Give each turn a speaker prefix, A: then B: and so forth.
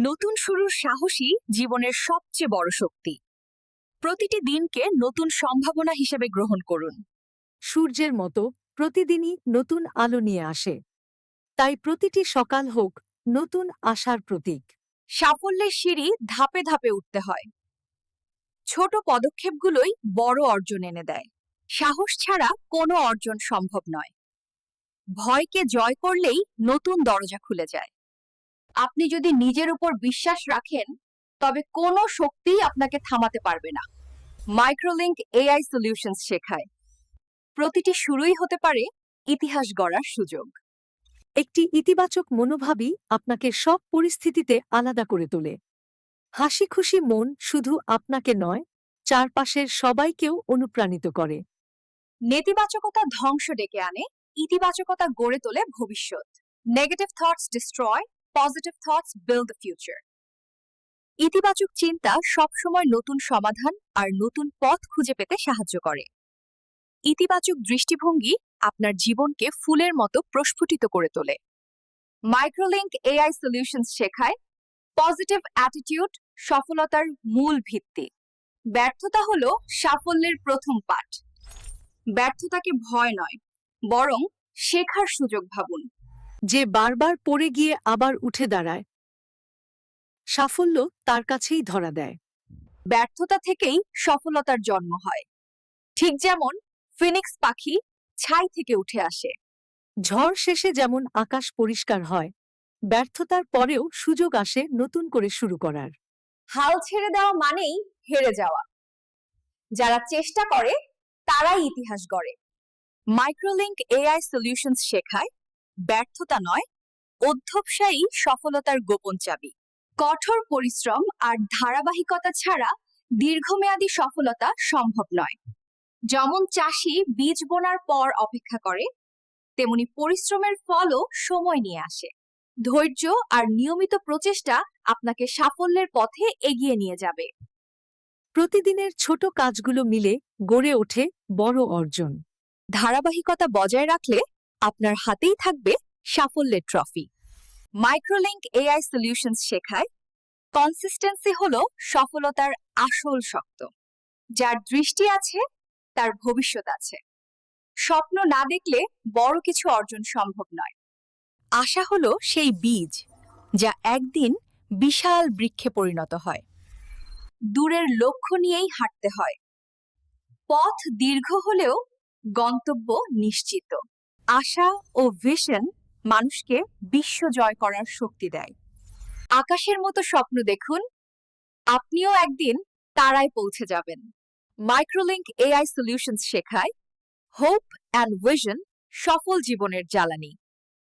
A: নতুন শুরুর সাহসী জীবনের সবচেয়ে বড় শক্তি। প্রতিটি দিনকে নতুন সম্ভাবনা হিসেবে গ্রহণ করুন।
B: সূর্যের মতো প্রতিদিনই নতুন আলো নিয়ে আসে। তাই প্রতিটি সকাল হোক নতুন আশার প্রতীক।
A: সাফল্যের সিঁড়ি ধাপে ধাপে উঠতে হয়। ছোট পদক্ষেপগুলোই বড় অর্জন এনে দেয়। সাহস ছাড়া কোনো অর্জন সম্ভব নয়। ভয়কে জয় করলেই নতুন দরজা খুলে যায়। আপনি যদি নিজের উপর বিশ্বাস রাখেন তবে কোনো শক্তিই আপনাকে থামাতে পারবে না। মাইক্রোলিংক এআই সলিউশনস শেখায়। প্রতিটি শুরুই হতে পারে ইতিহাস গড়ার সুযোগ।
B: একটি ইতিবাচক মনোভাবই আপনাকে সব পরিস্থিতিতে আলাদা করে তোলে। হাসি খুশি মন শুধু আপনাকে নয় চারপাশের সবাইকেও অনুপ্রাণিত করে।
A: নেতিবাচকতা ধ্বংস ডেকে আনে ইতিবাচকতা গড়ে তোলে ভবিষ্যৎ। Negative thoughts destroy positive thoughts build the future ইতিবাচক চিন্তা সবসময় নতুন সমাধান আর নতুন পথ খুঁজে পেতে সাহায্য করে। ইতিবাচক দৃষ্টিভঙ্গি আপনার জীবনকে ফুলের মতো প্রস্ফুটিত করে তোলে। মাইক্রোলিংক এআই সলিউশনস শেখায় পজিটিভ অ্যাটিটিউড সফলতার মূল ভিত্তি। ব্যর্থতা হলো সাফল্যের প্রথম পাঠ। ব্যর্থতাকে ভয় নয়, বরং শেখার সুযোগ ভাবুন।
B: যে বারবার পড়ে গিয়ে আবার উঠে দাঁড়ায়। সাফল্য তার কাছেই ধরা দেয়।
A: ব্যর্থতা থেকেই সফলতার জন্ম হয়। ঠিক যেমন ফিনিক্স পাখি ছাই থেকে উঠে আসে।
B: ঝড় শেষে যেমন আকাশ পরিষ্কার হয়, ব্যর্থতার পরেও সুযোগ আসে নতুন করে শুরু করার।
A: হাল ছেড়ে দেওয়া মানেই হেরে যাওয়া। যারা চেষ্টা করে, তারাই ইতিহাস গড়ে। মাইক্রোলিংক এআই সলিউশনস শেখায় ব্যর্থতা নয় অধ্যবসায়ী সফলতার গোপন চাবি। কঠোর পরিশ্রম আর ধারাবাহিকতা ছাড়া দীর্ঘমেয়াদী সফলতা সম্ভব নয়। যেমন চাষি বীজ বোনার পর অপেক্ষা করে, তেমনি পরিশ্রমের ফলও সময় নিয়ে আসে। ধৈর্য আর নিয়মিত প্রচেষ্টা আপনাকে সাফল্যের পথে এগিয়ে নিয়ে যাবে।
B: প্রতিদিনের ছোট কাজগুলো মিলে গড়ে ওঠে বড় অর্জন।
A: ধারাবাহিকতা বজায় রাখলে আপনার হাতেই থাকবে সাফল্যের ট্রফি মাইক্রোলিংক এআই সলিউশনস শেখায় কনসিস্টেন্সি হল সফলতার আসল শক্ত। যার দৃষ্টি আছে, তার ভবিষ্যৎ আছে। স্বপ্ন না দেখলে বড় কিছু অর্জন সম্ভব নয়। আশা হলো সেই বীজ, যা একদিন বিশাল বৃক্ষে পরিণত হয়। দূরের লক্ষ্য নিয়েই হাঁটতে হয়। পথ দীর্ঘ হলেও গন্তব্য নিশ্চিত। আশা ও ভিশন মানুষকে বিশ্ব জয় করার শক্তি দেয়। আকাশের মতো স্বপ্ন দেখুন, আপনিও একদিন তারায় পৌঁছে যাবেন। মাইক্রোলিংক এআই সলিউশনস শেখায় হোপ অ্যান্ড ভিশন সফল জীবনের জ্বালানি।